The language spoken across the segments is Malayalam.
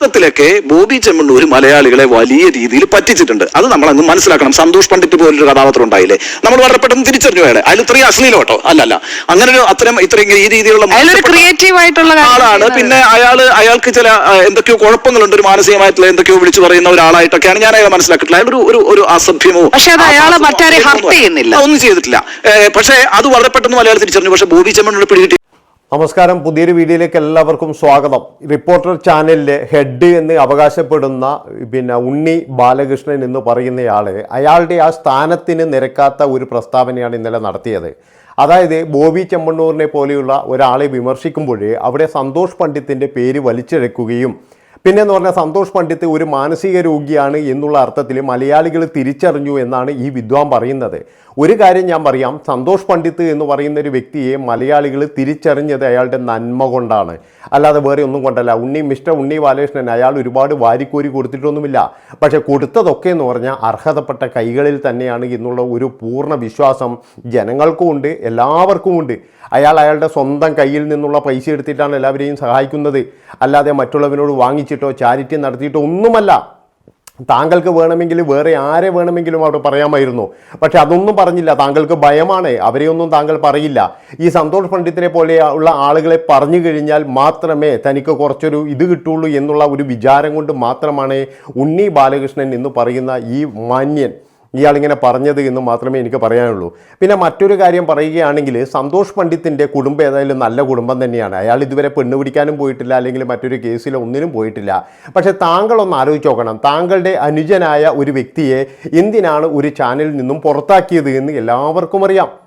മൊത്തത്തിലൊക്കെ ബോബി ചെമ്മണ്ണൂർ മലയാളികളെ വലിയ രീതിയിൽ പറ്റിച്ചിട്ടുണ്ട്. അത് നമ്മൾ അങ്ങ് മനസ്സിലാക്കണം. സന്തോഷ് പണ്ഡിറ്റ് പോലൊരു കഥാപാത്രം ഉണ്ടായില്ലേ? നമ്മൾ വളരെ പെട്ടെന്ന് തിരിച്ചറിഞ്ഞു അയാളെ. അതിൽ ഇത്രയും അശ്ലീലം കേട്ടോ. അല്ലല്ല. അങ്ങനെ ഒരു അത്തരം ഇത്രയും ഈ രീതിയിലുള്ള ക്രിയേറ്റീവ് ആയിട്ടുള്ള ആളാണ്. പിന്നെ അയാൾ അയാൾക്ക് ചില എന്തൊക്കെയോ കുഴപ്പങ്ങളുണ്ട്. ഒരു മാനസികമായിട്ടുള്ള എന്തൊക്കെയോ വിളിച്ചു പറയുന്ന ഒരാളായിട്ടൊക്കെയാണ് ഞാൻ അയാളെ മനസ്സിലാക്കിയിട്ടുള്ള അയാൾ ഒരു ഒരു അസഭ്യമോ പക്ഷേ അത് അയാളെ ഒന്നും ചെയ്യുന്നില്ല. ഒന്നും ചെയ്തിട്ടില്ല. പക്ഷെ പക്ഷേ അത് വളരെ പെട്ടെന്ന് മലയാളം തിരിച്ചറിഞ്ഞു. പക്ഷെ ബോബി ചെമ്മണ്ണൂർ പിടികിട്ടി നമസ്കാരം. പുതിയൊരു വീഡിയോയിലേക്ക് എല്ലാവർക്കും സ്വാഗതം. റിപ്പോർട്ടർ ചാനലിലെ ഹെഡ് എന്ന് അവകാശപ്പെടുന്ന പിന്നെ ഉണ്ണി ബാലകൃഷ്ണൻ എന്ന് പറയുന്നയാൾ അയാളുടെ ആ സ്ഥാനത്തിന് നിരക്കാത്ത ഒരു പ്രസ്താവനയാണ് ഇന്നലെ നടത്തിയത്. അതായത് ബോബി ചെമ്മണ്ണൂറിനെ പോലെയുള്ള ഒരാളെ വിമർശിക്കുമ്പോൾ അവിടെ സന്തോഷ് പണ്ഡിത്തിന്റെ പേര് വലിച്ചെടുക്കുകയും പിന്നെ എന്ന് പറഞ്ഞാൽ സന്തോഷ് പണ്ഡിറ്റ് ഒരു മാനസിക രോഗിയാണ് എന്നുള്ള അർത്ഥത്തിൽ മലയാളികൾ തിരിച്ചറിഞ്ഞു എന്നാണ് ഈ വിദ്വാൻ പറയുന്നത്. ഒരു കാര്യം ഞാൻ പറയാം സന്തോഷ് പണ്ഡിറ്റ് എന്ന് പറയുന്ന ഒരു വ്യക്തിയെ മലയാളികൾ തിരിച്ചറിഞ്ഞത് അയാളുടെ നന്മ കൊണ്ടാണ്. അല്ലാതെ വേറെ ഒന്നും കൊണ്ടല്ല. ഉണ്ണി മിസ്റ്റർ ഉണ്ണി ബാലകൃഷ്ണൻ അയാൾ ഒരുപാട് വാരിക്കോരി കൊടുത്തിട്ടൊന്നുമില്ല. പക്ഷേ കൊടുത്തതൊക്കെ എന്ന് പറഞ്ഞാൽ അർഹതപ്പെട്ട കൈകളിൽ തന്നെയാണ് എന്നുള്ള ഒരു പൂർണ വിശ്വാസം ജനങ്ങൾക്കും ഉണ്ട് എല്ലാവർക്കും ഉണ്ട്. അയാൾ അയാളുടെ സ്വന്തം കയ്യിൽ നിന്നുള്ള പൈസ എടുത്തിട്ടാണ് എല്ലാവരെയും സഹായിക്കുന്നത്. അല്ലാതെ മറ്റുള്ളവരോട് വാങ്ങിച്ചിട്ടോ ചാരിറ്റി നടത്തിയിട്ടോ ഒന്നുമല്ല. താങ്കൾക്ക് വേണമെങ്കിൽ വേറെ ആരെ വേണമെങ്കിലും അവിടെ പറയാമായിരുന്നു. പക്ഷെ അതൊന്നും പറഞ്ഞില്ല. താങ്കൾക്ക് ഭയമാണ്. അവരെയൊന്നും താങ്കൾ പറയില്ല. ഈ സന്തോഷ് പണ്ഡിത്തിനെ പോലെ ഉള്ള ആളുകളെ പറഞ്ഞു കഴിഞ്ഞാൽ മാത്രമേ തനിക്ക് കുറച്ചൊരു ഇത് കിട്ടുള്ളൂ എന്നുള്ള ഒരു വിചാരം കൊണ്ട് മാത്രമാണ് ഉണ്ണി ബാലകൃഷ്ണൻ എന്ന് പറയുന്ന ഈ മാന്യൻ ഇയാളിങ്ങനെ പറഞ്ഞത് എന്ന് മാത്രമേ എനിക്ക് പറയാനുള്ളൂ. പിന്നെ മറ്റൊരു കാര്യം പറയുകയാണെങ്കിൽ സന്തോഷ് പണ്ഡിത്തിന്റെ കുടുംബം ഏതായാലും നല്ല കുടുംബം തന്നെയാണ്. അയാൾ ഇതുവരെ പെണ്ണ് പിടിക്കാനും പോയിട്ടില്ല അല്ലെങ്കിൽ മറ്റൊരു കേസിലോ ഒന്നിനും പോയിട്ടില്ല. പക്ഷേ താങ്കളൊന്ന് ആലോചിച്ച് നോക്കണം. താങ്കളുടെ അനുജനായ ഒരു വ്യക്തിയെ എന്തിനാണ് ഒരു ചാനലിൽ നിന്നും പുറത്താക്കിയത് എന്ന് എല്ലാവർക്കും അറിയാം.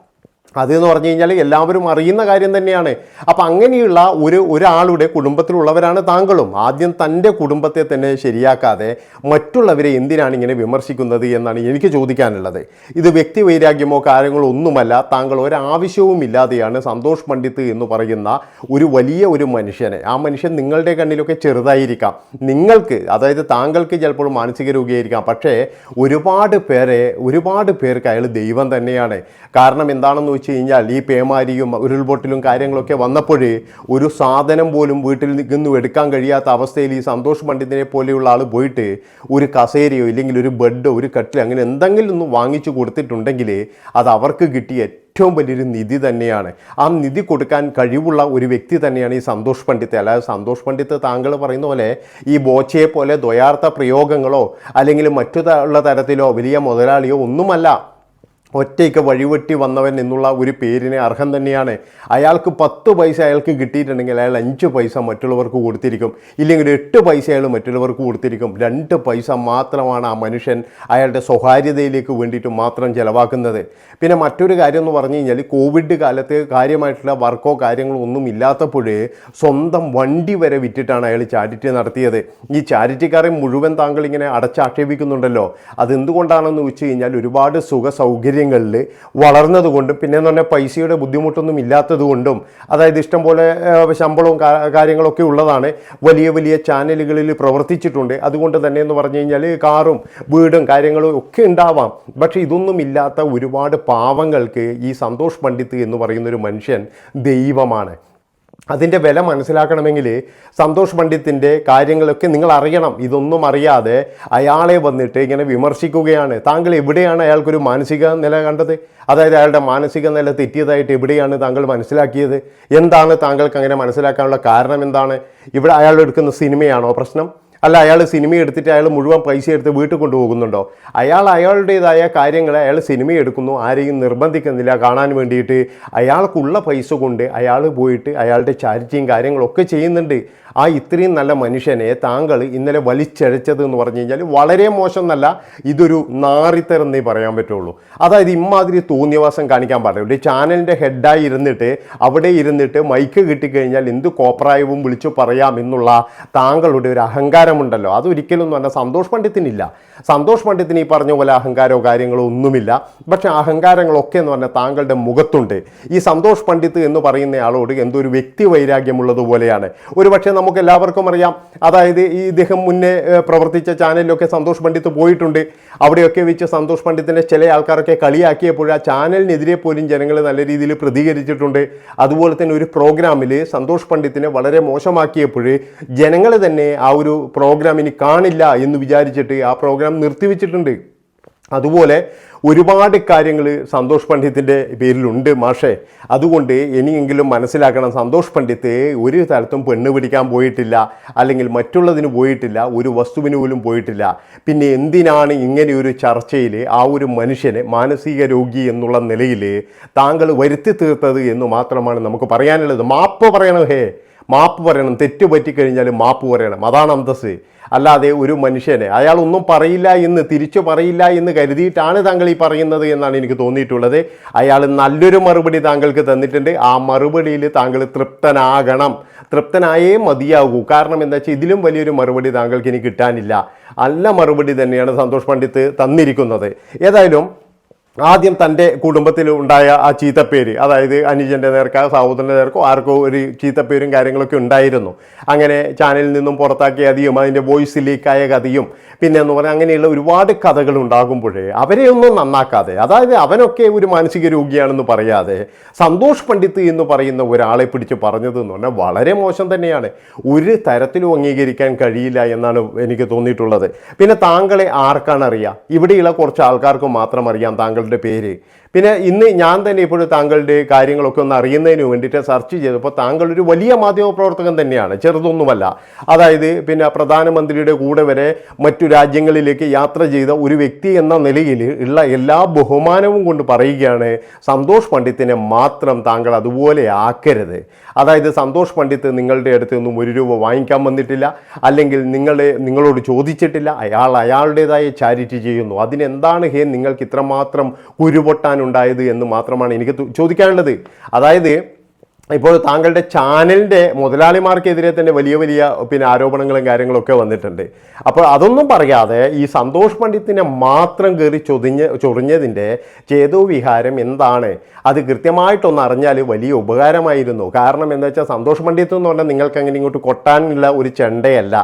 അതെന്ന് പറഞ്ഞു കഴിഞ്ഞാൽ എല്ലാവരും അറിയുന്ന കാര്യം തന്നെയാണ്. അപ്പം അങ്ങനെയുള്ള ഒരു ഒരാളുടെ കുടുംബത്തിലുള്ളവരാണ് താങ്കളും. ആദ്യം തന്റെ കുടുംബത്തെ തന്നെ ശരിയാക്കാതെ മറ്റുള്ളവരെ എന്തിനാണ് ഇങ്ങനെ വിമർശിക്കുന്നത് എന്നാണ് എനിക്ക് ചോദിക്കാനുള്ളത്. ഇത് വ്യക്തി വൈരാഗ്യമോ കാര്യങ്ങളോ ഒന്നുമല്ല. താങ്കൾ ഒരാവശ്യവും ഇല്ലാതെയാണ് സന്തോഷ് പണ്ഡിത്ത് എന്ന് പറയുന്ന ഒരു വലിയ ഒരു മനുഷ്യനെ. ആ മനുഷ്യൻ നിങ്ങളുടെ കണ്ണിലൊക്കെ ചെറുതായിരിക്കാം. നിങ്ങൾക്ക് അതായത് താങ്കൾക്ക് ചിലപ്പോൾ മാനസിക രോഗിയായിരിക്കാം. പക്ഷേ ഒരുപാട് പേരെ ഒരുപാട് പേർക്ക് അയാൾ ദൈവം തന്നെയാണ്. കാരണം എന്താണെന്ന് വെച്ച് കഴിഞ്ഞാൽ ഈ പേമാരിയും ഉരുൾപൊട്ടലും കാര്യങ്ങളൊക്കെ വന്നപ്പോഴേ ഒരു സാധനം പോലും വീട്ടിൽ നിന്നും എടുക്കാൻ കഴിയാത്ത അവസ്ഥയിൽ ഈ സന്തോഷ് പണ്ഡിതിനെ പോലെയുള്ള ആൾ പോയിട്ട് ഒരു കസേരയോ ഇല്ലെങ്കിൽ ഒരു ബെഡോ ഒരു കട്ടിലോ അങ്ങനെ എന്തെങ്കിലും ഒന്ന് വാങ്ങിച്ചു കൊടുത്തിട്ടുണ്ടെങ്കിൽ അത് അവർക്ക് കിട്ടിയ ഏറ്റവും വലിയൊരു നിധി തന്നെയാണ്. ആ നിധി കൊടുക്കാൻ കഴിവുള്ള ഒരു വ്യക്തി തന്നെയാണ് ഈ സന്തോഷ് പണ്ഡിത്ത്. അല്ലാതെ സന്തോഷ് പണ്ഡിത്ത് താങ്കൾ പറയുന്ന പോലെ ഈ ബോച്ചയെ പോലെ ദ്വയാർത്ഥ പ്രയോഗങ്ങളോ അല്ലെങ്കിൽ മറ്റു തരത്തിലോ വലിയ മുതലാളിയോ ഒന്നുമല്ല. ഒറ്റയ്ക്ക് വഴിവെട്ടി വന്നവൻ എന്നുള്ള ഒരു പേരിന് അർഹം തന്നെയാണ്. അയാൾക്ക് പത്ത് പൈസ അയാൾക്ക് കിട്ടിയിട്ടുണ്ടെങ്കിൽ അയാൾ അഞ്ച് പൈസ മറ്റുള്ളവർക്ക് കൊടുത്തിരിക്കും. ഇല്ലെങ്കിൽ എട്ട് പൈസ അയാൾ മറ്റുള്ളവർക്ക് കൊടുത്തിരിക്കും. രണ്ട് പൈസ മാത്രമാണ് ആ മനുഷ്യൻ അയാളുടെ സ്വകാര്യതയിലേക്ക് വേണ്ടിയിട്ട് മാത്രം ചിലവാക്കുന്നത്. പിന്നെ മറ്റൊരു കാര്യം എന്ന് പറഞ്ഞു കഴിഞ്ഞാൽ കോവിഡ് കാലത്ത് കാര്യമായിട്ടുള്ള വർക്കോ കാര്യങ്ങളോ ഒന്നും ഇല്ലാത്തപ്പോഴേ സ്വന്തം വണ്ടി വരെ വിറ്റിട്ടാണ് അയാൾ ചാരിറ്റി നടത്തിയത്. ഈ ചാരിറ്റിക്കാരെ മുഴുവൻ താങ്കൾ ഇങ്ങനെ അടച്ചാക്ഷേപിക്കുന്നുണ്ടല്ലോ. അതെന്തുകൊണ്ടാണെന്ന് വെച്ച് കഴിഞ്ഞാൽ ഒരുപാട് സുഖ സൗകര്യങ്ങളിൽ വളർന്നതുകൊണ്ടും പിന്നെ എന്ന് പറഞ്ഞാൽ പൈസയുടെ ബുദ്ധിമുട്ടൊന്നും ഇല്ലാത്തതുകൊണ്ടും അതായത് ഇഷ്ടം പോലെ ശമ്പളവും കാര്യങ്ങളൊക്കെ ഉള്ളതാണ് വലിയ വലിയ ചാനലുകളിൽ പ്രവർത്തിച്ചിട്ടുണ്ട്. അതുകൊണ്ട് തന്നെ എന്ന് പറഞ്ഞു കഴിഞ്ഞാൽ കാറും വീടും കാര്യങ്ങളും ഒക്കെ ഉണ്ടാവാം. പക്ഷേ ഇതൊന്നും ഇല്ലാത്ത ഒരുപാട് പാവങ്ങൾക്ക് ഈ സന്തോഷ് പണ്ഡിത്ത് എന്ന് പറയുന്ന ഒരു മനുഷ്യൻ ദൈവമാണ്. അതിന്റെ വില മനസ്സിലാക്കണമെങ്കിൽ സന്തോഷ് പണ്ഡിത്തിന്റെ കാര്യങ്ങളൊക്കെ നിങ്ങൾ അറിയണം ഇതൊന്നും അറിയാതെ അയാളെ വന്നിട്ട് ഇങ്ങനെ വിമർശിക്കുകയാണ്. താങ്കൾ എവിടെയാണ് അയാൾക്കൊരു മാനസിക നില കണ്ടത്? അതായത് അയാളുടെ മാനസിക നില തെറ്റിയതായിട്ട് എവിടെയാണ് താങ്കൾ മനസ്സിലാക്കിയത്? എന്താണ് താങ്കൾക്ക് അങ്ങനെ മനസ്സിലാക്കാനുള്ള കാരണം എന്താണ്? ഇവിടെ അയാൾ എടുക്കുന്ന സിനിമയാണോ പ്രശ്നം? അല്ല അയാൾ സിനിമ എടുത്തിട്ട് അയാൾ മുഴുവൻ പൈസ എടുത്ത് വീട്ടിൽ കൊണ്ടുപോകുന്നുണ്ടോ? അയാൾ അയാളുടേതായ കാര്യങ്ങൾ അയാൾ സിനിമ എടുക്കുന്നു ആരെയും നിർബന്ധിക്കുന്നില്ല കാണാൻ വേണ്ടിയിട്ട്. അയാൾക്കുള്ള പൈസ കൊണ്ട് അയാൾ പോയിട്ട് അയാളുടെ ചാരിറ്റിയും കാര്യങ്ങളൊക്കെ ചെയ്യുന്നുണ്ട്. ആ ഇത്രയും നല്ല മനുഷ്യനെ താങ്കൾ ഇന്നലെ വലിച്ചഴച്ചത് എന്ന് പറഞ്ഞു കഴിഞ്ഞാൽ വളരെ മോശം എന്നല്ല ഇതൊരു നാറിത്തരെന്നേ പറയാൻ പറ്റുള്ളൂ. അതായത് ഇമാതിരി തോന്നിയവാസം കാണിക്കാൻ പാടില്ല. ഒരു ചാനലിന്റെ ഹെഡായി ഇരുന്നിട്ട് അവിടെ ഇരുന്നിട്ട് മൈക്ക് കിട്ടിക്കഴിഞ്ഞാൽ എന്ത് കോപ്രായവും വിളിച്ചു പറയാം എന്നുള്ള താങ്കളുടെ ഒരു അഹങ്കാരമുണ്ടല്ലോ. അതൊരിക്കലും പറഞ്ഞാൽ സന്തോഷ് പണ്ഡിത്തിനില്ല സന്തോഷ് പണ്ഡിത്തിന് ഈ പറഞ്ഞ പോലെ അഹങ്കാരമോ കാര്യങ്ങളോ ഒന്നുമില്ല. പക്ഷേ അഹങ്കാരങ്ങളൊക്കെ എന്ന് പറഞ്ഞാൽ താങ്കളുടെ മുഖത്തുണ്ട്. ഈ സന്തോഷ് പണ്ഡിത്ത് എന്ന് പറയുന്നയാളോട് എന്തോ ഒരു വ്യക്തി വൈരാഗ്യമുള്ളതുപോലെയാണ് ഒരു പക്ഷേ നമുക്ക് എല്ലാവർക്കും അറിയാം. അതായത് ഈ ഇദ്ദേഹം മുന്നേ പ്രവർത്തിച്ച ചാനലിലൊക്കെ സന്തോഷ് പണ്ഡിത്ത് പോയിട്ടുണ്ട്. അവിടെയൊക്കെ വെച്ച് സന്തോഷ് പണ്ഡിത്തിനെ ചില ആൾക്കാരൊക്കെ കളിയാക്കിയപ്പോൾ ആ ചാനലിനെതിരെ പോലും ജനങ്ങൾ നല്ല രീതിയിൽ പ്രതികരിച്ചിട്ടുണ്ട്. അതുപോലെ തന്നെ ഒരു പ്രോഗ്രാമിൽ സന്തോഷ് പണ്ഡിത്തിനെ വളരെ മോശമാക്കിയപ്പോൾ ജനങ്ങൾ തന്നെ ആ ഒരു പ്രോഗ്രാം ഇനി കാണില്ല എന്ന് വിചാരിച്ചിട്ട് ആ പ്രോഗ്രാം നിർത്തിവെച്ചിട്ടുണ്ട്. അതുപോലെ ഒരുപാട് കാര്യങ്ങൾ സന്തോഷ് പണ്ഡിത്തിന്റെ പേരിലുണ്ട് മാഷേ. അതുകൊണ്ട് ഇനിയെങ്കിലും മനസ്സിലാക്കണം സന്തോഷ് പണ്ഡിത്ത് ഒരു തരത്തും പെണ്ണ് പിടിക്കാൻ പോയിട്ടില്ല അല്ലെങ്കിൽ മറ്റുള്ളതിന് പോയിട്ടില്ല ഒരു വസ്തുവിന് പോലും പോയിട്ടില്ല. പിന്നെ എന്തിനാണ് ഇങ്ങനെ ഒരു ചർച്ചയിൽ ആ ഒരു മനുഷ്യനെ മാനസിക രോഗി എന്നുള്ള നിലയിൽ താങ്കൾ വരുത്തി തീർത്തത് എന്ന് മാത്രമാണ് നമുക്ക് പറയാനുള്ളത്. മാപ്പ് പറയണം ഹേ. മാപ്പ് പറയണം. തെറ്റ് പറ്റിക്കഴിഞ്ഞാൽ മാപ്പ് പറയണം. അതാണ് അന്തസ് അല്ലാതെ ഒരു മനുഷ്യനെ അയാൾ ഒന്നും പറയില്ല എന്ന് തിരിച്ചു പറയില്ല എന്ന് കരുതിയിട്ടാണ് താങ്കൾ ഈ പറയുന്നത് എന്നാണ് എനിക്ക് തോന്നിയിട്ടുള്ളത്. അയാൾ നല്ലൊരു മറുപടി താങ്കൾക്ക് തന്നിട്ടുണ്ട്. ആ മറുപടിയിൽ താങ്കൾ തൃപ്തനാകണം. തൃപ്തനായേ മതിയാകൂ. കാരണം എന്താ വെച്ചാൽ ഇതിലും വലിയൊരു മറുപടി താങ്കൾക്ക് ഇനി കിട്ടാനില്ല. നല്ല മറുപടി തന്നെയാണ് സന്തോഷ് പണ്ഡിത്ത് തന്നിരിക്കുന്നത്. ഏതായാലും ആദ്യം തന്റെ കുടുംബത്തിൽ ഉണ്ടായ ആ ചീത്തപ്പേര് അതായത് അനുജന്റെ നേർക്കോ സഹോദരന്റെ നേർക്കോ ആർക്കോ ഒരു ചീത്തപ്പേരും കാര്യങ്ങളൊക്കെ ഉണ്ടായിരുന്നു. അങ്ങനെ ചാനലിൽ നിന്നും പുറത്താക്കിയ കഥയും അതിന്റെ വോയിസ് ലീക്കായ കഥയും പിന്നെ എന്ന് പറഞ്ഞാൽ അങ്ങനെയുള്ള ഒരുപാട് കഥകൾ ഉണ്ടാകുമ്പോഴേ അവരെ ഒന്നും നന്നാക്കാതെ അതായത് അവനൊക്കെ ഒരു മാനസിക രോഗിയാണെന്ന് പറയാതെ സന്തോഷ് പണ്ഡിത്ത് എന്ന് പറയുന്ന ഒരാളെ പിടിച്ച് പറഞ്ഞത് എന്ന് പറഞ്ഞാൽ വളരെ മോശം തന്നെയാണ്. ഒരു തരത്തിലും അംഗീകരിക്കാൻ കഴിയില്ല എന്നാണ് എനിക്ക് തോന്നിയിട്ടുള്ളത്. പിന്നെ താങ്കളെ ആർക്കാണ് അറിയാം? ഇവിടെയുള്ള കുറച്ച് ആൾക്കാർക്ക് മാത്രം അറിയാം താങ്കളുടെ പേര് പിന്നെ ഇന്ന് ഞാൻ തന്നെ ഇപ്പോഴും താങ്കളുടെ കാര്യങ്ങളൊക്കെ ഒന്ന് അറിയുന്നതിന് വേണ്ടിയിട്ട് സെർച്ച് ചെയ്തപ്പോൾ താങ്കൾ ഒരു വലിയ മാധ്യമ പ്രവർത്തകൻ തന്നെയാണ് ചെറുതൊന്നുമല്ല. അതായത് പിന്നെ പ്രധാനമന്ത്രിയുടെ കൂടെ വരെ മറ്റു രാജ്യങ്ങളിലേക്ക് യാത്ര ചെയ്ത ഒരു വ്യക്തി എന്ന നിലയിൽ ഉള്ള എല്ലാ ബഹുമാനവും കൊണ്ട് പറയുകയാണ് സന്തോഷ് പണ്ഡിത്തിനെ മാത്രം താങ്കൾ അതുപോലെ ആക്കരുത്. അതായത് സന്തോഷ് പണ്ഡിത്ത് നിങ്ങളുടെ അടുത്ത് നിന്നും ഒരു രൂപ വാങ്ങിക്കാൻ വന്നിട്ടില്ല അല്ലെങ്കിൽ നിങ്ങളെ നിങ്ങളോട് ചോദിച്ചിട്ടില്ല അയാൾ അയാളുടേതായ ചാരിറ്റി ചെയ്യുന്നു. അതിനെന്താണ് ഹേ നിങ്ങൾക്ക് ഇത്രമാത്രം കുരുപൊട്ടാനുണ്ടായത് എന്ന് മാത്രമാണ് എനിക്ക് ചോദിക്കാനുള്ളത്. അതായത് ഇപ്പോൾ താങ്കളുടെ ചാനലിന്റെ മുതലാളിമാർക്കെതിരെ തന്നെ വലിയ വലിയ പിന്നെ ആരോപണങ്ങളും കാര്യങ്ങളൊക്കെ വന്നിട്ടുണ്ട്. അപ്പോൾ അതൊന്നും പറയാതെ ഈ സന്തോഷ് പണ്ഡിത്തിനെ മാത്രം കയറി ചൊതിഞ്ഞ് ചൊറിഞ്ഞതിന്റെ ചേതു വിഹാരം എന്താണ്? അത് കൃത്യമായിട്ടൊന്ന് അറിഞ്ഞാൽ വലിയ ഉപകാരമായിരുന്നു. കാരണം എന്താ വെച്ചാൽ സന്തോഷ് പണ്ഡിത്ത് എന്ന് പറഞ്ഞാൽ നിങ്ങൾക്ക് അങ്ങനെ ഇങ്ങോട്ട് കൊട്ടാനുള്ള ഒരു ചെണ്ടയല്ല.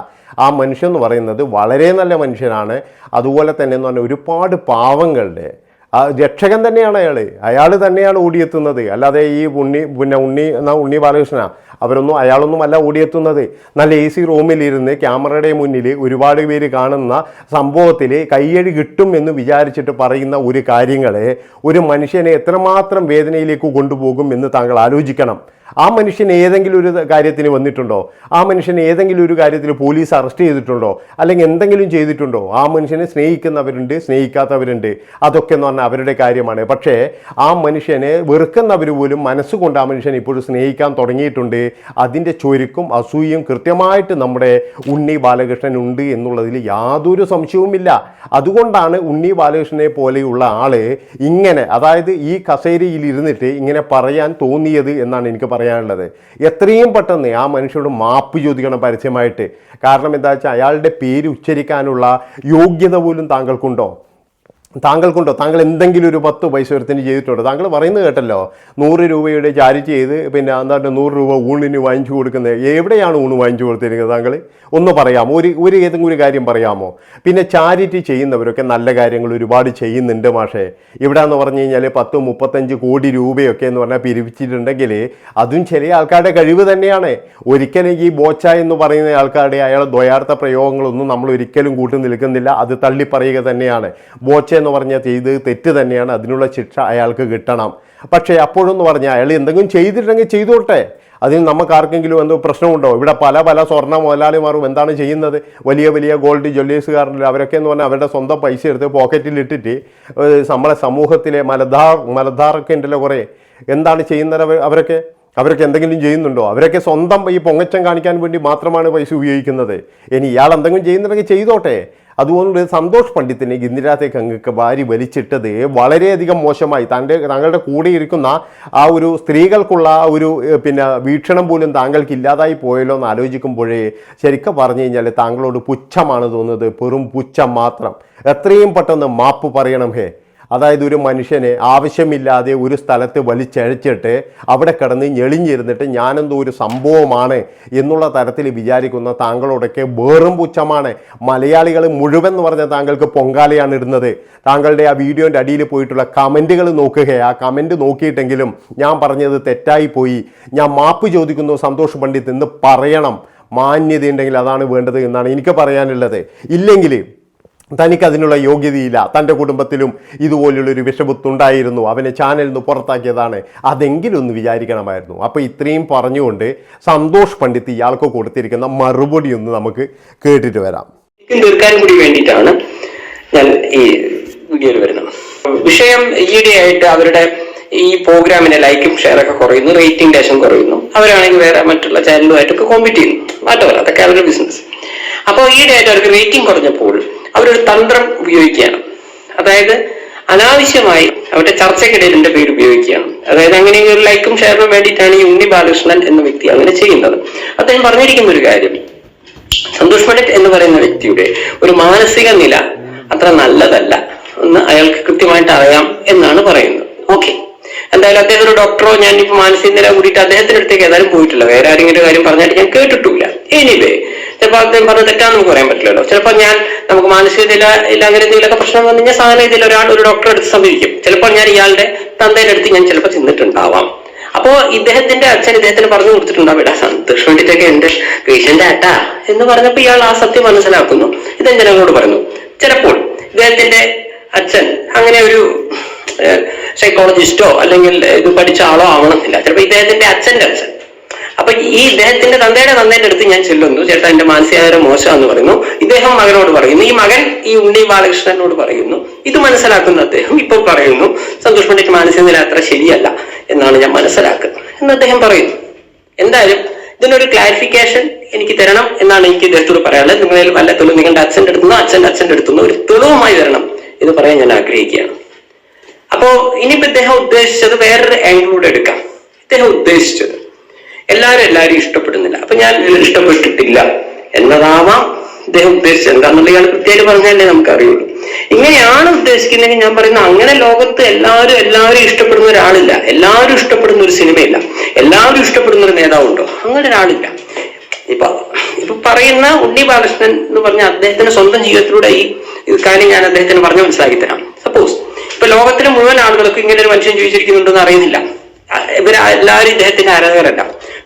ആ മനുഷ്യൻ എന്ന് പറയുന്നത് വളരെ നല്ല മനുഷ്യനാണ്. അതുപോലെ തന്നെ എന്ന് പറഞ്ഞാൽ ഒരുപാട് പാവങ്ങളുടെ ആ രക്ഷകൻ തന്നെയാണ് അയാൾ അയാൾ തന്നെയാണ് ഓടിയെത്തുന്നത്. അല്ലാതെ ഈ ഉണ്ണി പിന്നെ ഉണ്ണി എന്നാ ഉണ്ണി ബാലകൃഷ്ണ അവരൊന്നും അയാളൊന്നും അല്ല ഓടിയെത്തുന്നത്. നല്ല എ സി റൂമിലിരുന്ന് ക്യാമറയുടെ മുന്നിൽ ഒരുപാട് പേര് കാണുന്ന സംഭവത്തിൽ കയ്യടി കിട്ടും എന്ന് വിചാരിച്ചിട്ട് പറയുന്ന ഒരു കാര്യങ്ങളെ ഒരു മനുഷ്യനെ എത്രമാത്രം വേദനയിലേക്ക് കൊണ്ടുപോകും എന്ന് താങ്കൾ ആലോചിക്കണം. ആ മനുഷ്യൻ ഏതെങ്കിലും ഒരു കാര്യത്തിന് വന്നിട്ടുണ്ടോ? ആ മനുഷ്യൻ ഏതെങ്കിലും ഒരു കാര്യത്തിൽ പോലീസ് അറസ്റ്റ് ചെയ്തിട്ടുണ്ടോ? അല്ലെങ്കിൽ എന്തെങ്കിലും ചെയ്തിട്ടുണ്ടോ? ആ മനുഷ്യനെ സ്നേഹിക്കുന്നവരുണ്ട് സ്നേഹിക്കാത്തവരുണ്ട്. അതൊക്കെ എന്ന് പറഞ്ഞാൽ അവരുടെ കാര്യമാണ്. പക്ഷേ ആ മനുഷ്യനെ വെറുക്കുന്നവർ പോലും മനസ്സുകൊണ്ട് ആ മനുഷ്യനെ ഇപ്പോഴും സ്നേഹിക്കാൻ തുടങ്ങിയിട്ടുണ്ട്. അതിന്റെ ചൊരുക്കും അസൂയയും കൃത്യമായിട്ട് നമ്മുടെ ഉണ്ണി ബാലകൃഷ്ണൻ ഉണ്ട് എന്നുള്ളതിൽ യാതൊരു സംശയവുമില്ല. അതുകൊണ്ടാണ് ഉണ്ണി ബാലകൃഷ്ണനെ പോലെയുള്ള ആൾ ഇങ്ങനെ അതായത് ഈ കസേരയിൽ ഇരുന്നിട്ട് ഇങ്ങനെ പറയാൻ തോന്നിയത് എന്നാണ് എനിക്ക് പറയാനുള്ളത്. എത്രയും പെട്ടെന്ന് ആ മനുഷ്യനോട് മാപ്പ് ചോദിക്കണം പരസ്യമായിട്ട് കാരണം എന്താ വെച്ചാൽ അയാളുടെ പേര് ഉച്ചരിക്കാനുള്ള യോഗ്യത പോലും താങ്കൾക്കുണ്ടോ? താങ്കൾക്കുണ്ടോ? താങ്കൾ എന്തെങ്കിലും ഒരു പത്ത് പൈസ ഒരുത്തിന് ചെയ്തിട്ടുണ്ടോ? താങ്കൾ പറയുന്നത് കേട്ടല്ലോ. നൂറ് രൂപയുടെ ചാരിറ്റി ചെയ്ത് പിന്നെ എന്താ നൂറ് രൂപ ഊണിന് വാങ്ങിച്ചു കൊടുക്കുന്നത് എവിടെയാണ് ഊണ് വാങ്ങിച്ചു കൊടുത്തിരിക്കുന്നത് താങ്കൾ? ഒന്ന് പറയാമോ? ഒരു ഒരു ഏതെങ്കിലും ഒരു കാര്യം പറയാമോ? പിന്നെ ചാരിറ്റി ചെയ്യുന്നവരൊക്കെ നല്ല കാര്യങ്ങൾ ഒരുപാട് ചെയ്യുന്നുണ്ട് മാഷേ. ഇവിടെ എന്ന് പറഞ്ഞു കഴിഞ്ഞാൽ പത്ത് മുപ്പത്തഞ്ച് കോടി രൂപയൊക്കെ എന്ന് പറഞ്ഞാൽ പിരിപ്പിച്ചിട്ടുണ്ടെങ്കിൽ അതും ചില ആൾക്കാരുടെ കഴിവ് തന്നെയാണ്. ഒരിക്കലും ഈ ബോച്ച എന്ന് പറയുന്ന ആൾക്കാരുടെ അയാളെ ദ്വയാർത്ഥ പ്രയോഗങ്ങളൊന്നും നമ്മൾ ഒരിക്കലും കൂട്ടി നിൽക്കുന്നില്ല. അത് തള്ളിപ്പറയുക തന്നെയാണ്. ബോച്ച എന്ന് പറഞ്ഞാൽ ചെയ്ത് തെറ്റ് തന്നെയാണ് അതിനുള്ള ശിക്ഷ അയാൾക്ക് കിട്ടണം. പക്ഷേ അപ്പോഴെന്ന് പറഞ്ഞാൽ അയാൾ എന്തെങ്കിലും ചെയ്തിട്ടുണ്ടെങ്കിൽ ചെയ്തോട്ടെ. അതിന് നമുക്ക് ആർക്കെങ്കിലും എന്തോ പ്രശ്നമുണ്ടോ? ഇവിടെ പല പല സ്വർണ മുതലാളിമാരും എന്താണ് ചെയ്യുന്നത്? വലിയ വലിയ ഗോൾഡ് ജ്വല്ലേഴ്സുകാരുണ്ട്. അവരൊക്കെ എന്ന് പറഞ്ഞാൽ അവരുടെ സ്വന്തം പൈസ എടുത്ത് പോക്കറ്റിലിട്ടിട്ട് നമ്മളെ സമൂഹത്തിലെ മലധാർ മലധാറൊക്കെ ഉണ്ടല്ലോ കുറേ എന്താണ് ചെയ്യുന്നത് അവരൊക്കെ? അവരൊക്കെ എന്തെങ്കിലും ചെയ്യുന്നുണ്ടോ? അവരൊക്കെ സ്വന്തം ഈ പൊങ്ങച്ചം കാണിക്കാൻ വേണ്ടി മാത്രമാണ് പൈസ ഉപയോഗിക്കുന്നത്. ഇനി ഇയാൾ എന്തെങ്കിലും ചെയ്യുന്നുണ്ടെങ്കിൽ ചെയ്തോട്ടെ. അതുകൊണ്ട് സന്തോഷ് പണ്ഡിത്തിനെ ഗിന്നിരാത്തേക്ക് അങ്ങക്ക് വാരി വലിച്ചിട്ടത് വളരെയധികം മോശമായി. തന്റെ താങ്കളുടെ കൂടെ ഇരിക്കുന്ന ആ ഒരു സ്ത്രീകൾക്കുള്ള ആ ഒരു പിന്നെ വീക്ഷണം പോലും താങ്കൾക്ക് ഇല്ലാതായി പോയല്ലോ എന്ന് ആലോചിക്കുമ്പോഴേ ശരിക്കും പറഞ്ഞു കഴിഞ്ഞാൽ താങ്കളോട് പുച്ഛമാണ് തോന്നുന്നത്. വെറും പുച്ഛം മാത്രം. എത്രയും പെട്ടെന്ന് മാപ്പ് പറയണം ഹേ. അതായത് ഒരു മനുഷ്യനെ ആവശ്യമില്ലാതെ ഒരു സ്ഥലത്ത് വലിച്ചഴച്ചിട്ട് അവിടെ കിടന്ന് ഞെളിഞ്ഞിരുന്നിട്ട് ഞാനെന്തോ ഒരു സംഭവമാണ് എന്നുള്ള തരത്തിൽ വിചാരിക്കുന്ന താങ്കളോടൊക്കെ വേറും പുച്ഛമാണ്. മലയാളികൾ മുഴുവൻ എന്ന് പറഞ്ഞ താങ്കൾക്ക് പൊങ്കാലയാണ് ഇടുന്നത്. താങ്കളുടെ ആ വീഡിയോന്റെ അടിയിൽ പോയിട്ടുള്ള കമന്റുകൾ നോക്കുക ആ കമന്റ് നോക്കിയിട്ടെങ്കിലും ഞാൻ പറഞ്ഞത് തെറ്റായി പോയി. ഞാൻ മാപ്പ് ചോദിക്കുന്നു സന്തോഷ് പണ്ഡിറ്റ് എന്ന് പറയണം. മാന്യതയുണ്ടെങ്കിൽ അതാണ് വേണ്ടത് എന്നാണ് എനിക്ക് പറയാനുള്ളത്. ഇല്ലെങ്കിൽ തനിക്ക് അതിനുള്ള യോഗ്യതയില്ല. തന്റെ കുടുംബത്തിലും ഇതുപോലുള്ളൊരു വിഷപുത്തുണ്ടായിരുന്നു അവനെ ചാനലിൽ നിന്ന് പുറത്താക്കിയതാണ്. അതെങ്കിലും ഒന്ന് വിചാരിക്കണമായിരുന്നു. അപ്പോൾ ഇത്രയും പറഞ്ഞുകൊണ്ട് സന്തോഷ് പണ്ഡിറ്റ് ഇയാൾക്ക് കൊടുത്തിരിക്കുന്ന മറുപടി ഒന്ന് നമുക്ക് കേട്ടിട്ട് വരാം. കൂടി വേണ്ടിയിട്ടാണ് ഞാൻ ഈ വീഡിയോയിൽ വരുന്നത്. വിഷയം ഈയിടെ ആയിട്ട് അവരുടെ ഈ പ്രോഗ്രാമിന്റെ ലൈക്കും ഷെയറൊക്കെ കുറയുന്നു റേറ്റിംഗ് ലേശം കുറയുന്നു. അവരാണെങ്കിൽ വേറെ മറ്റുള്ള ചാനലുമായിട്ടൊക്കെ കോമ്പീറ്റ് ചെയ്യുന്നു. മാറ്റമല്ല അതൊക്കെ അവരുടെ ബിസിനസ് അപ്പോൾ ഈയിടെയായിട്ട് അവർക്ക് റേറ്റിംഗ് കുറഞ്ഞപ്പോൾ അവരൊരു തന്ത്രം ഉപയോഗിക്കുകയാണ്. അതായത് അനാവശ്യമായി അവരുടെ ചർച്ചയ്ക്കിടയിൽ എന്റെ പേര് ഉപയോഗിക്കുകയാണ്. അതായത് അങ്ങനെ ഒരു ലൈക്കും ഷെയറിനും വേണ്ടിയിട്ടാണ് ഈ ഉണ്ണി ബാലകൃഷ്ണൻ എന്ന വ്യക്തി അങ്ങനെ ചെയ്യുന്നത്. അദ്ദേഹം പറഞ്ഞിരിക്കുന്ന ഒരു കാര്യം സന്തോഷ് പണ്ഡിറ്റ് എന്ന് പറയുന്ന വ്യക്തിയുടെ ഒരു മാനസിക നില അത്ര നല്ലതല്ല എന്ന് അയാൾക്ക് കൃത്യമായിട്ട് അറിയാം എന്നാണ് പറയുന്നത്. ഓക്കെ. എന്തായാലും അദ്ദേഹം ഒരു ഡോക്ടറോ ഞാൻ ഇപ്പൊ മാനസിക നില കൂടിയിട്ട് അദ്ദേഹത്തിന്റെ അടുത്തേക്ക് ഏതായാലും പോയിട്ടില്ല. വേറെ ആരെങ്കിലും കാര്യം പറഞ്ഞായിട്ട് ഞാൻ കേട്ടിട്ടില്ല എനിവേ ചിലപ്പോൾ അദ്ദേഹം പറഞ്ഞ തെറ്റാന്ന് പറയാൻ പറ്റില്ലല്ലോ. ചിലപ്പോൾ ഞാൻ നമുക്ക് മാനസിക നില ഇല്ല അങ്ങനെ എന്തെങ്കിലുമൊക്കെ പ്രശ്നം വന്നു കഴിഞ്ഞാൽ സാധാരണ ഇതിൽ ഒരാൾ ഒരു ഡോക്ടറെ അടുത്ത് സമീപിക്കും. ചിലപ്പോൾ ഞാൻ ഇയാളുടെ തന്തയുടെ അടുത്ത് ഞാൻ ചിലപ്പോൾ ചെന്നിട്ടുണ്ടാവാം. അപ്പോ ഇദ്ദേഹത്തിന്റെ അച്ഛൻ ഇദ്ദേഹത്തിന് പറഞ്ഞു കൊടുത്തിട്ടുണ്ടാവും ഇടാ സന്തോഷ് വേണ്ടിട്ടൊക്കെ എന്റെ പേഷ്യന്റ് ആട്ടാ. എന്ന് പറഞ്ഞപ്പോ ഇയാൾ ആ സത്യം മനസ്സിലാക്കുന്നു. ഇദ്ദേഹം ജനങ്ങളോട് പറഞ്ഞു ചിലപ്പോൾ ഇദ്ദേഹത്തിന്റെ അച്ഛൻ അങ്ങനെ ഒരു സൈക്കോളജിസ്റ്റോ അല്ലെങ്കിൽ ഇത് പഠിച്ച ആളോ ആവണമെന്നില്ല. ചിലപ്പോ ഇദ്ദേഹത്തിന്റെ അച്ഛന്റെ അച്ഛൻ അപ്പൊ ഈ ഇദ്ദേഹത്തിന്റെ തന്തയുടെ തന്തയുടെ അടുത്ത് ഞാൻ ചെല്ലുന്നു. ചേട്ടാ എന്റെ മാനസികാരം മോശമാണെന്ന് പറയുന്നു. ഇദ്ദേഹം മകനോട് പറയുന്നു. ഈ മകൻ ഈ ഉണ്ണി ബാലകൃഷ്ണനോട് പറയുന്നു. ഇത് മനസ്സിലാക്കുന്ന അദ്ദേഹം ഇപ്പോൾ പറയുന്നു സന്തോഷ് പണ്ഡിറ്റ് മാനസിക നില അത്ര ശരിയല്ല എന്നാണ് ഞാൻ മനസ്സിലാക്കുന്നത്. എന്ന് അദ്ദേഹം പറയുന്നു. എന്തായാലും ഇതിനൊരു ക്ലാരിഫിക്കേഷൻ എനിക്ക് തരണം എന്നാണ് എനിക്ക് ഇദ്ദേഹത്തോട് പറയാനുള്ളത്. നിങ്ങളിൽ വല്ല തെളിവ് നിങ്ങളുടെ അച്ഛന്റെ അടുത്തുനിന്നോ അച്ഛന്റെ അടുത്ത് അടുത്തുനിന്നോ ഒരു തെളിവുമായി തരണം എന്ന് പറയാൻ ഞാൻ ആഗ്രഹിക്കുകയാണ്. അപ്പോ ഇനിയിപ്പോ ഇദ്ദേഹം ഉദ്ദേശിച്ചത് വേറൊരു ആംഗിളൂടെ എടുക്കാം. ഇദ്ദേഹം ഉദ്ദേശിച്ചത് എല്ലാവരും എല്ലാരും ഇഷ്ടപ്പെടുന്നില്ല. അപ്പൊ ഞാൻ ഇഷ്ടപ്പെട്ടിട്ടില്ല എന്നതാവാം അദ്ദേഹം ഉദ്ദേശിച്ചത്. എന്താണെന്നുള്ള ഇയാൾ കൃത്യമായിട്ട് പറഞ്ഞാലേ നമുക്ക് അറിയുള്ളൂ ഇങ്ങനെയാണ് ഉദ്ദേശിക്കുന്നതെങ്കിൽ ഞാൻ പറയുന്നത് അങ്ങനെ ലോകത്ത് എല്ലാവരും എല്ലാവരും ഇഷ്ടപ്പെടുന്ന ഒരാളില്ല. എല്ലാവരും ഇഷ്ടപ്പെടുന്ന ഒരു സിനിമയില്ല. എല്ലാവരും ഇഷ്ടപ്പെടുന്ന ഒരു നേതാവുണ്ടോ? അങ്ങനെ ഒരാളില്ല. ഇപ്പൊ ഇപ്പൊ പറയുന്ന ഉണ്ണി ബാലകൃഷ്ണൻ എന്ന് പറഞ്ഞ അദ്ദേഹത്തിന്റെ സ്വന്തം ജീവിതത്തിലൂടെ ഈ കാര്യം ഞാൻ അദ്ദേഹത്തിന് പറഞ്ഞു മനസ്സിലാക്കി തരാം. സപ്പോസ് ഇപ്പൊ ലോകത്തിലെ മുഴുവൻ ആളുകൾക്ക് ഇങ്ങനെ ഒരു മനുഷ്യൻ ജീവിച്ചിരിക്കുന്നുണ്ടെന്ന് അറിയുന്നില്ല. ഇവർ എല്ലാവരും ഇദ്ദേഹത്തിന്റെ ആരാധകരല്ല.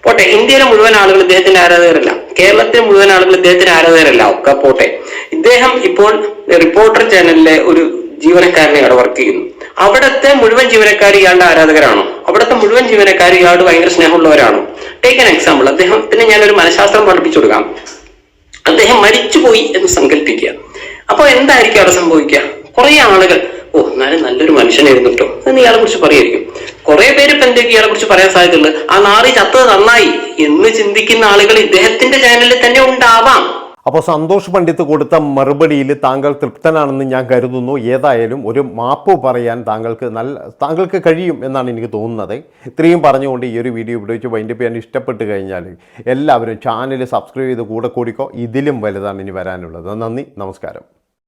പോട്ടെ ഇന്ത്യയിലെ മുഴുവൻ ആളുകൾ ഇദ്ദേഹത്തിന്റെ ആരാധകരല്ല. കേരളത്തിലെ മുഴുവൻ ആളുകൾ ഇദ്ദേഹത്തിന്റെ ആരാധകരല്ല. ഒക്കെ പോട്ടെ. ഇദ്ദേഹം ഇപ്പോൾ റിപ്പോർട്ടർ ചാനലിലെ ഒരു ജീവനക്കാരനെ അവിടെ വർക്ക് ചെയ്യുന്നു. അവിടുത്തെ മുഴുവൻ ജീവനക്കാർ ഇയാളുടെ ആരാധകരാണോ. അവിടുത്തെ മുഴുവൻ ജീവനക്കാർ ഇയാളോട് ഭയങ്കര സ്നേഹമുള്ളവരാണോ? ടേക്ക് എൻ എക്സാമ്പിൾ അദ്ദേഹത്തിന് ഞാനൊരു മനഃശാസ്ത്രം പഠിപ്പിച്ചു കൊടുക്കാം. അദ്ദേഹം മരിച്ചുപോയി എന്ന് സങ്കല്പിക്കുക. അപ്പോൾ എന്തായിരിക്കും അവിടെ സംഭവിക്കുക? കുറെ ആളുകൾ ഓ എന്നാലും നല്ലൊരു മനുഷ്യനായിരുന്നു കേട്ടോ എന്ന് ഇയാളെ കുറിച്ച് പറയായിരിക്കും. കുറെ പേര് ഇപ്പൊ എന്തൊക്കെ ഇയാളെ കുറിച്ച് പറയാൻ സാധ്യതയുണ്ട്. ആ നാറി ചത്തത് നന്നായി. എന്ന് ചിന്തിക്കുന്ന ആളുകൾ ഇദ്ദേഹത്തിന്റെ ചാനലിൽ തന്നെ ഉണ്ടാവാം. അപ്പോൾ സന്തോഷ് പണ്ഡിത്ത് കൊടുത്ത മറുപടിയിൽ താങ്കൾ തൃപ്തനാണെന്ന് ഞാൻ കരുതുന്നു. ഏതായാലും ഒരു മാപ്പ് പറയാൻ താങ്കൾക്ക് നല്ല താങ്കൾക്ക് കഴിയും എന്നാണ് എനിക്ക് തോന്നുന്നത്. ഇത്രയും പറഞ്ഞുകൊണ്ട് ഈ ഒരു വീഡിയോ വെച്ച് വൈൻഡപ്പ് ചെയ്യാൻ ഇഷ്ടപ്പെട്ട് കഴിഞ്ഞാൽ എല്ലാവരും ചാനൽ സബ്സ്ക്രൈബ് ചെയ്ത് കൂടെ കൂടിക്കോ. ഇതിലും വലുതാണ് ഇനി വരാനുള്ളത്. നന്ദി നമസ്കാരം.